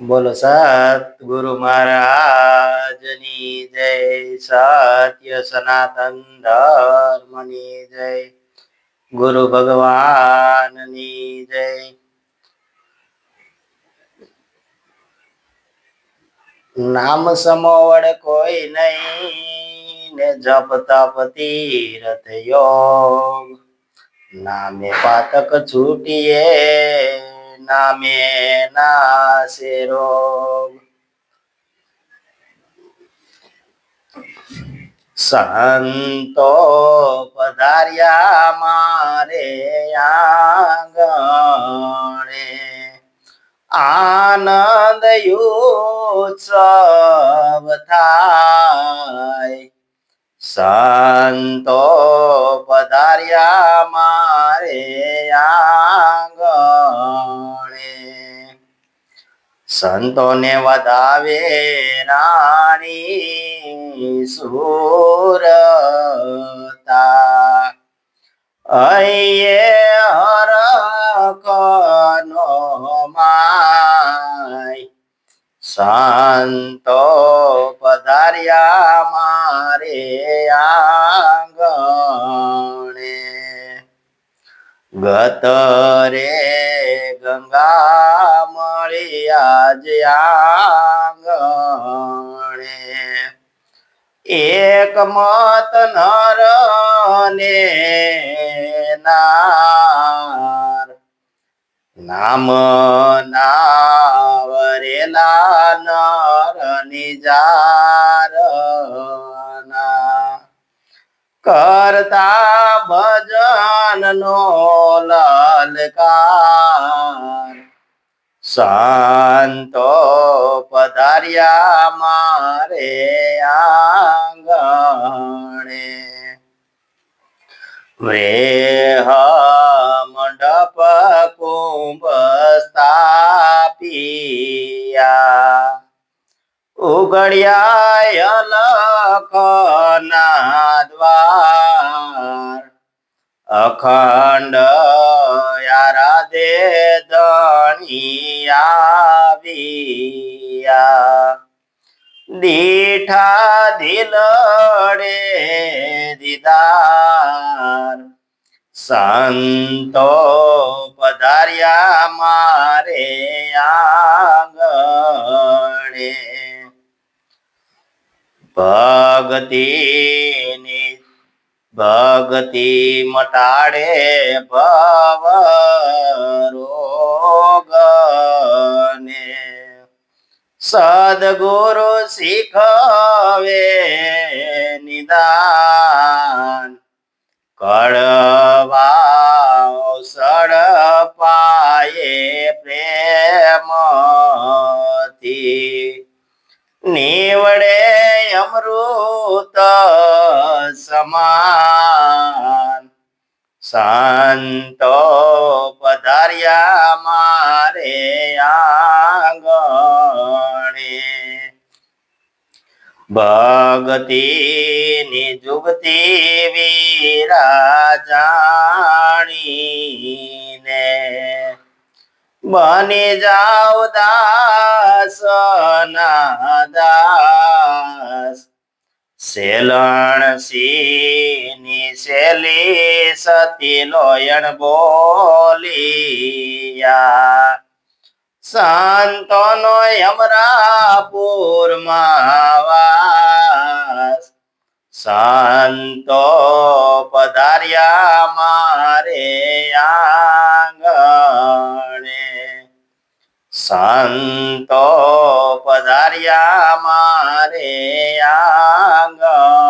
બોલો સતગુરુ મહારાજની જય, સત્ય સનાતન ધર્મની જય, ગુરુ ભગવાનની જય. નામ સમોવડ કોઈ નહીં, ને જપ તપ તીરથ યોગ. નામે પાતક છૂટીએ નામે નાશે રોગ સંતો પધાર્યા મારે આંગણે. આનંદ ઉત્સવ થાય. સંતો પધાર્યા મારે આંગણે. સંતોને વધાવે રાણી સુરતા. અયે હરકનો માય. સંતો પધાર્યા મારે આંગણે. ગત રે ગંગા મળી આજ આંગણે. એક મત નર ને નાર. નામ નાવરેલા નર નિજારના કરતા ભજન નો લલકાર. સંતો પધાર્યા મારે આંગણે. વેહ મંડપ કુંભ સ્થાપિયા. ઉગડ્યા અલખના દ્વાર. અખંડ આરાધે ધણી આવ્યા. દીઠા દિલડે દીદાર. સંતો પધાર્યા મારે આંગણે. ભગતિની ભગતિ મટાડે ભવ રોગને સદગુરુ શીખવે નિદાન કડવા સડ પાયે પ્રેમથી. નીવડે અમૃત સમાન સંતો પધાર્યા મારે આંગણે ભગતિની જુગતી વિરાજાણીને બની જાવ દાસ દાસ સેલણ સિંહની શેલી સતી લોયણ બોલિયા. સંતોનો યમરાપુર માવાસ સંતો પધાર્યા મારે સંતો પધાર્યા મારે આંગણે.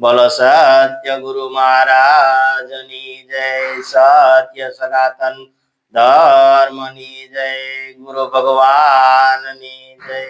બોલો સત્ય ગુરુ મહારાજની જય, સત્ય સનાતન ધર્મની જય, ગુરુ ભગવાનની જય.